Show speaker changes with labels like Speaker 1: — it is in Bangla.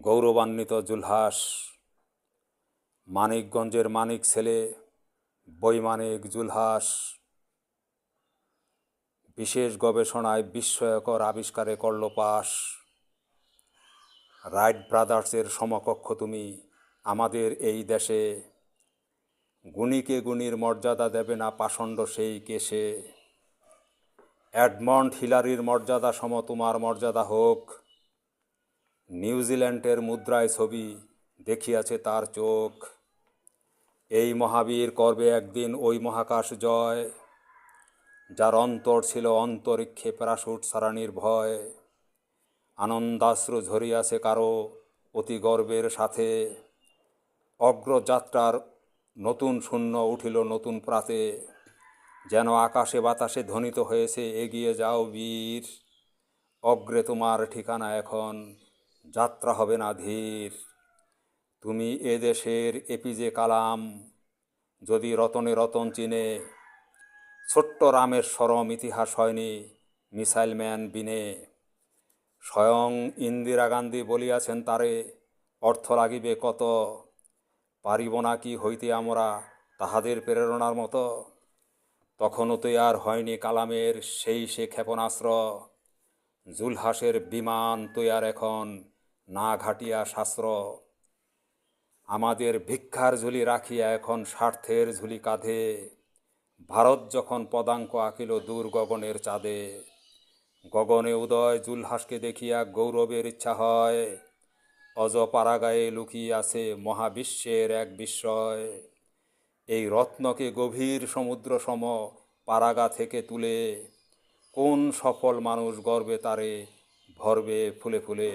Speaker 1: গৌরবান্বিত জুলহাস, মানিকগঞ্জের মানিক ছেলে, বৈমানিক জুলহাস। বিশেষ গবেষণায় বিস্ময়কর আবিষ্কারে করল পাশ রাইট ব্রাদার্সের সমকক্ষ তুমি আমাদের এই দেশে। গুণীকে গুণীর মর্যাদা দেবে না পাষণ্ড সেই কেসে অ্যাডমন্ড হিলারির মর্যাদা সম তোমার মর্যাদা হোক। নিউজিল্যান্ডের মুদ্রায় ছবি দেখিয়াছে তার চোখ। এই মহাবীর করবে একদিন ওই মহাকাশ জয়, যার অন্তর ছিল অন্তরিক্ষে প্যারাশুট সারানির ভয়। আনন্দাশ্রু ঝরিয়াছে কারও অতি গর্বের সাথে। অগ্রযাত্রার নতুন শূন্য উঠিল নতুন প্রাতে। যেন আকাশে বাতাসে ধ্বনিত হয়েছে, এগিয়ে যাও বীর। অগ্রে তোমার ঠিকানা এখন। যাত্রা হবে না ধীর। তুমি এ দেশের এপিজে কালাম, যদি রতনে রতন চিনে, ছোট্ট রামের সরম ইতিহাস হয়নি মিসাইল ম্যান বিনে। স্বয়ং ইন্দিরা গান্ধী বলিয়াছেন তারে, অর্থ লাগিবে কত, পারিব না কি হইতে আমরা তাহাদের প্রেরণার মতো। তখনও তো আর হয়নি কালামের সেই সে ক্ষেপণাস্ত্র, জুলহাসের বিমান তৈয়ার এখন। না ঘাটিয়া শাস্ত্র। আমাদের ভিক্ষার ঝুলি রাখিয়া এখন স্বার্থের ঝুলি কাঁধে। ভারত যখন পদাঙ্ক আঁকিল দূর গগনের চাঁদে, গগনে উদয় জুলহাসকে দেখিয়া গৌরবের ইচ্ছা হয়, অজপাড়াগায়ে লুকিয়ে আছে মহাবিশ্বের এক বিস্ময়। এই রত্নকে গভীর সমুদ্র সম পারাগা থেকে তুলে, কোন সফল মানুষ গর্বে তারে ভরবে ফুলে ফুলে।